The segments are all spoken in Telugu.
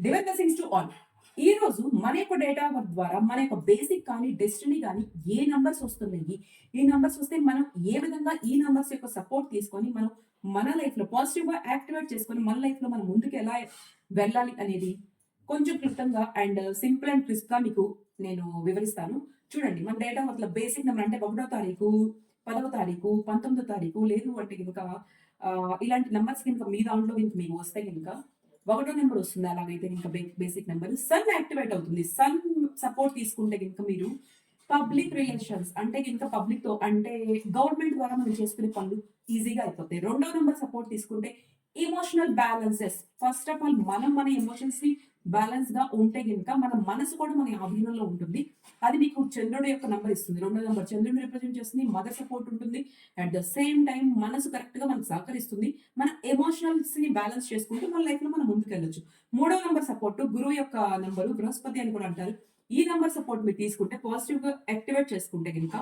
డివైన్ బ్లెస్సింగ్స్ టు ఆల్ ఈ రోజు మన యొక్క డేటా వర్క్ ద్వారా మన యొక్క బేసిక్ కానీ డెస్టినీ కానీ ఏ నంబర్స్ వస్తున్నాయి? ఈ నంబర్స్ వస్తే మనం ఏ విధంగా ఈ నంబర్స్ యొక్క సపోర్ట్ తీసుకొని మనం మన లైఫ్లో పాజిటివ్గా యాక్టివేట్ చేసుకొని మన లైఫ్లో మనం ముందుకు ఎలా వెళ్ళాలి అనేది కొంచెం క్లుప్తంగా అండ్ సింపుల్ అండ్ క్రిస్ప్గా మీకు నేను వివరిస్తాను. చూడండి మన డేటా వర్క్లో బేసిక్ నెంబర్ అంటే ఒకటో తారీఖు పదవ తారీఖు పంతొమ్మిదో తారీఖు లేదు అంటే కనుక ఇలాంటి నెంబర్స్ కనుక మీ దాంట్లో కనుక మీకు వస్తే కనుక ఒకటో నెంబర్ వస్తుంది అలాగైతే ఇంకా బేసిక్ నెంబర్ సన్ యాక్టివేట్ అవుతుంది. సన్ సపోర్ట్ తీసుకుంటే కనుక మీరు పబ్లిక్ రిలేషన్స్ అంటే ఇంకా పబ్లిక్తో అంటే గవర్నమెంట్ ద్వారా మనం చేసుకునే పనులు ఈజీగా అయిపోతాయి. రెండో నెంబర్ సపోర్ట్ తీసుకుంటే emotional balances first of all మనం మన ఎమోషన్స్ని బ్యాలెన్స్గా ఉంటే కనుక మన మనసు కూడా మన ఆధీనంలో ఉంటుంది. అది మీకు చంద్రుడి యొక్క నంబర్ ఇస్తుంది. రెండో నెంబర్ చంద్రుడు రిప్రజెంట్ చేస్తుంది మదర్ సపోర్ట్ ఉంటుంది. అట్ ద సేమ్ టైం మనసు కరెక్ట్గా మనకు సహకరిస్తుంది. మన ఎమోషనల్స్ని బ్యాలెన్స్ చేసుకుంటూ మన లైఫ్లో మనం ముందుకెళ్ళొచ్చు మూడో నంబర్ సపోర్ట్ గురువు యొక్క నంబరు బృహస్పతి అని కూడా అంటారు. ఈ నంబర్ సపోర్ట్ మీరు తీసుకుంటే పాజిటివ్గా యాక్టివేట్ చేసుకుంటే కనుక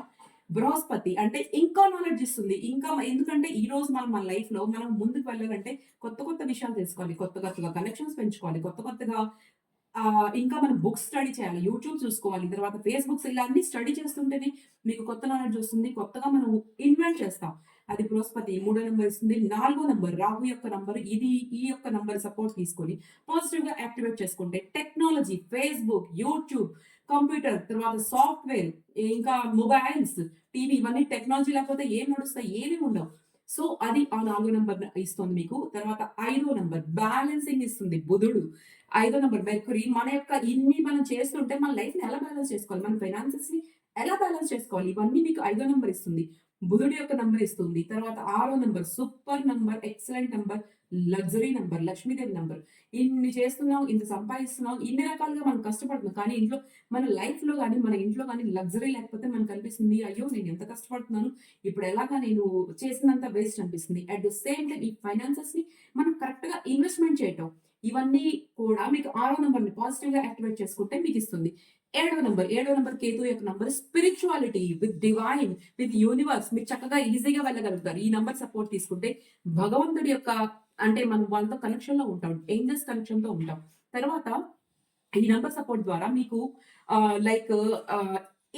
బృహస్పతి అంటే ఇంకా నాలెడ్జ్ ఇస్తుంది. ఇంకా ఎందుకంటే ఈ రోజు మనం మన లైఫ్లో మనం ముందుకు వెళ్ళాలంటే కొత్త కొత్త విషయాలు తెలుసుకోవాలి. కొత్త కొత్తగా కనెక్షన్స్ పెంచుకోవాలి. కొత్త కొత్తగా ఇంకా మనం బుక్స్ స్టడీ చేయాలి. యూట్యూబ్ చూసుకోవాలి. తర్వాత ఫేస్బుక్స్ ఇలా అన్ని స్టడీ చేస్తుంటేనే మీకు కొత్త నాలెడ్జ్ వస్తుంది. కొత్తగా మనం ఇన్వెంట్ చేస్తాం. అది బృహస్పతి మూడో నెంబర్ ఇస్తుంది. నాలుగో నెంబర్ రాహు యొక్క నంబర్ ఇది ఈ యొక్క నంబర్ సపోర్ట్ తీసుకొని పాజిటివ్గా యాక్టివేట్ చేసుకుంటే టెక్నాలజీ ఫేస్బుక్ యూట్యూబ్ కంప్యూటర్ తర్వాత సాఫ్ట్వేర్ ఇంకా మొబైల్స్ టీవీ ఇవన్నీ టెక్నాలజీ లేకపోతే ఏం నడుస్తాయి? ఏమి ఉండవు. సో అది ఆ నాలుగో నెంబర్ ఇస్తుంది మీకు. తర్వాత ఐదో నెంబర్ బ్యాలెన్సింగ్ ఇస్తుంది బుధుడు. ఐదో నెంబర్ మెర్కురీ మన యొక్క ఇన్ని మనం చేస్తుంటే మన లైఫ్ని ఎలా బ్యాలెన్స్ చేసుకోవాలి? మన ఫైనాన్సెస్ని ఎలా బ్యాలెన్స్ చేసుకోవాలి? ఇవన్నీ మీకు ఐదో నెంబర్ ఇస్తుంది. బుధుడి యొక్క నంబర్ ఇస్తుంది. తర్వాత ఆరో number super number excellent number luxury number Lakshmidevi number ఇన్ని చేస్తున్నాం ఇంత సంపాదిస్తున్నాం ఇన్ని రకాలుగా మనం కష్టపడుతున్నాం. కానీ ఇంట్లో మన లైఫ్లో కానీ మన ఇంట్లో కానీ లగ్జరీ లేకపోతే మనకు అనిపిస్తుంది అయ్యో నేను ఎంత కష్టపడుతున్నాను ఇప్పుడు ఎలాగా నేను చేసినంత వేస్ట్ అనిపిస్తుంది. అట్ ద సేమ్ టైం ఈ ఫైనాన్సెస్ని మనం కరెక్ట్గా ఇన్వెస్ట్మెంట్ చేయటం. ఇవన్నీ కూడా మీకు ఆరో నంబర్ని పాజిటివ్గా పాజిటివ్గా యాక్టివేట్ చేసుకుంటే మీకు ఇస్తుంది. ఏడవ నెంబర్ ఏడవ నంబర్ కేతు యొక్క number spirituality with divine with universe మీరు చక్కగా ఈజీగా వెళ్ళగలుగుతారు. ఈ నంబర్ సపోర్ట్ తీసుకుంటే భగవంతుడి యొక్క అంటే మనం వాళ్ళతో కనెక్షన్లో ఉంటాం ఏంజల్స్ కనెక్షన్తో ఉంటాం. తర్వాత ఈ నంబర్ సపోర్ట్ ద్వారా మీకు లైక్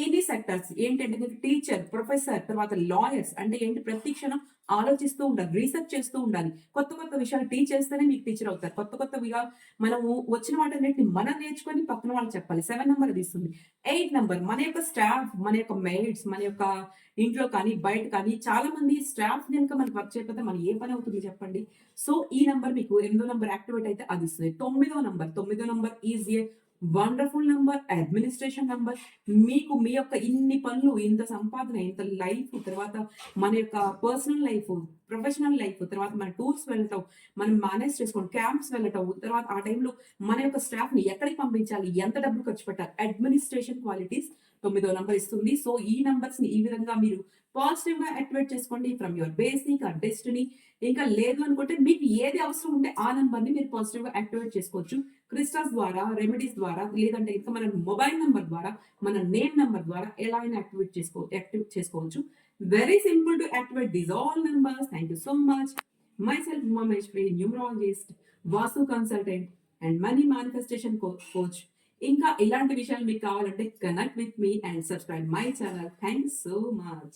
ఎనీ సెక్టర్స్ ఏంటంటే టీచర్ ప్రొఫెసర్ తర్వాత లాయర్స్ అంటే ఏంటి? ప్రతి క్షణం ఆలోచిస్తూ ఉండాలి రీసెర్చ్ చేస్తూ ఉండాలి. కొత్త కొత్త విషయాలు టీచ్ చేస్తేనే మీకు టీచర్ అవుతారు. కొత్త కొత్తవిగా మనము వచ్చిన వాటన్నిటిని మనం నేర్చుకొని పక్కన వాళ్ళు చెప్పాలి. సెవెన్ నెంబర్ తీస్తుంది ఎయిట్ నెంబర్ మన యొక్క స్టాఫ్ మన యొక్క మెయిడ్స్ మన యొక్క ఇంట్లో కానీ బయట కానీ చాలా మంది స్టాఫ్ కనుక మనకి వర్క్ చేయకపోతే మనం ఏ పని అవుతుంది చెప్పండి? సో ఈ నెంబర్ మీకు ఎనిమిదో నెంబర్ యాక్టివేట్ అయితే అది ఇస్తుంది. తొమ్మిదో నంబర్ తొమ్మిదో number is a wonderful number administration number మీకు మీ యొక్క ఇన్ని పనులు ఇంత సంపాదన ఇంత లైఫ్ తర్వాత మన యొక్క పర్సనల్ లైఫ్ ప్రొఫెషనల్ లైఫ్ తర్వాత మన టూర్స్ వెళ్ళటం మనం మేనేజ్ చేసుకోవడం క్యాంప్స్ వెళ్ళటం తర్వాత ఆ టైంలో మన యొక్క స్టాఫ్ని ఎక్కడికి పంపించాలి ఎంత డబ్బులు ఖర్చు పెట్టాలి అడ్మినిస్ట్రేషన్ క్వాలిటీస్ తొమ్మిదో నంబర్ ఇస్తుంది. సో ఈ నంబర్స్ని ఈ విధంగా మీరు పాజిటివ్గా యాక్టివేట్ చేసుకోండి ఫ్రమ్ యువర్ బేసిక్ ఆ డెస్టినీ ఇంకా లేదు అనుకుంటే మీకు ఏది అవసరం ఉంటే ఆ నంబర్ని మీరు పాజిటివ్గా యాక్టివేట్ చేసుకోవచ్చు. క్రిస్టల్స్ ద్వారా రెమెడీస్ ద్వారా లేదంటే ఇంకా మన మొబైల్ నంబర్ ద్వారా మన నేమ్ నంబర్ ద్వారా ఎలా అయినా యాక్టివేట్ చేసుకో యాక్టివేట్ చేసుకోవచ్చు. very simple to activate these all numbers thank you so much myself Mameshwari numerologist Vastu consultant and money manifestation coach ఇంకా ఇలాంటి విషయాలు మీకు కావాలంటే connect with me and subscribe my channel thanks so much